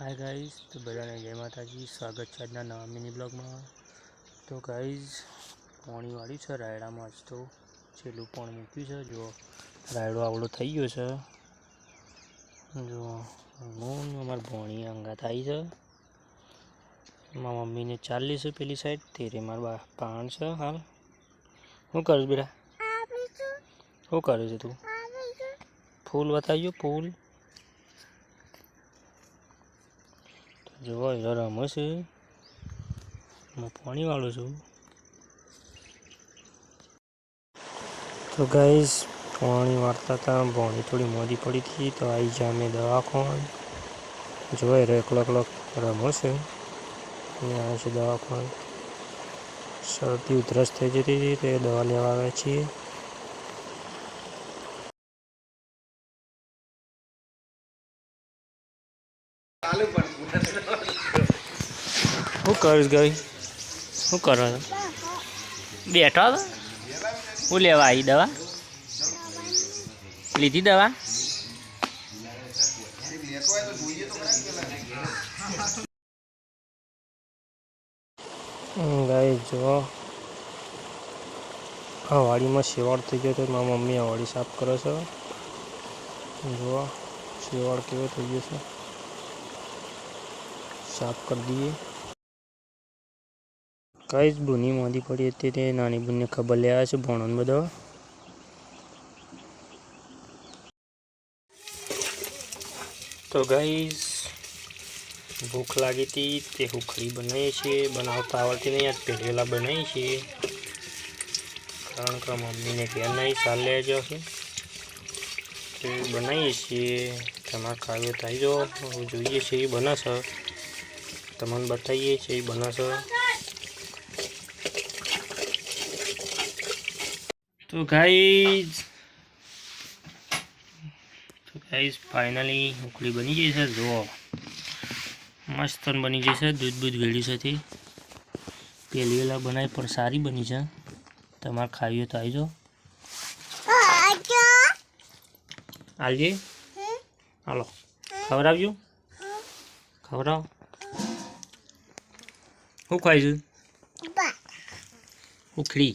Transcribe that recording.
Hi guys તો બધાને જય માતાજી સ્વાગત છે આજના નવા મિની બ્લોગમાં તો ગાઈઝ પોણીવાળી વાળ્યું છે રાયડામાં જ તો. છેલ્લું પાણી મૂક્યું છે. જો રાયડો આવડો થઈ ગયો છે. જો હું ને ભોણી અંગાત આવી છે. મારા મમ્મીને ચાલીસ છે પેલી સાઈડ તેરે મારા બા પાણ છે હાલ. શું કરું બેટા? શું કરું છે તું? ફૂલ બતાવ્યું ફૂલ. જોવા રમે છે હું પાણી વાળું છું. તો ગાઈસ પાણી વાળતા હતા. ભોણી થોડી મોદી પડી હતી તો આવી જાય અમે દવાખાન. જોઈ રહ્યો એકલો એકલો રમો છે અને આવે છે દવાખાન. શરદી ઉધરસ થઈ જતી હતી, તો એ દવા લેવા આવ્યા છીએ. શું કરીશ ગઈ? શું કરો છો? બેઠો હું લેવા આવી દવા? લીધી દવા? ગાય જો. આ વાડીમાં શેવાળ થઈ ગયો તો મારા મમ્મી આ વાડી સાફ કરે છે. જુઓ શેવાળ કેવો થઈ ગયો છે. સાફ કરી દઈએ. કઈ જ બુની મોદી પડી હતી તે નાની બુનને ખબર લેવા છે ભણવાનું બધો. તો ગાઈસ ભૂખ લાગી હતી તે હુખડી બનાવીએ છીએ. બનાવતા આવડતી નહીં આજ પહેરેલા બનાવીએ છીએ. કારણ કે મમ્મીને ઘેર નહીં ચાલ લેજો છે. તે બનાવીએ છીએ. તમારે ખાવ્યો થાય જો જાઓ જોઈએ છીએ બનાવશો તમને બતાવીએ છીએ એ બનાવશો. તો ગાઈઝ તો ગાઈઝ ફાઇનલી ઉકળી બની ગઈ છે. જુઓ મસ્ત બની ગઈ છે. દૂધ બૂધ વેળ્યું છે તે પેલી વેલા બનાવી પણ સારી બની છે. તમારે ખાવી તો આવી જાઓ આવજે હાલો. ખવડાવજો. ખવડાવો. શું ખાઈશું ઉખડી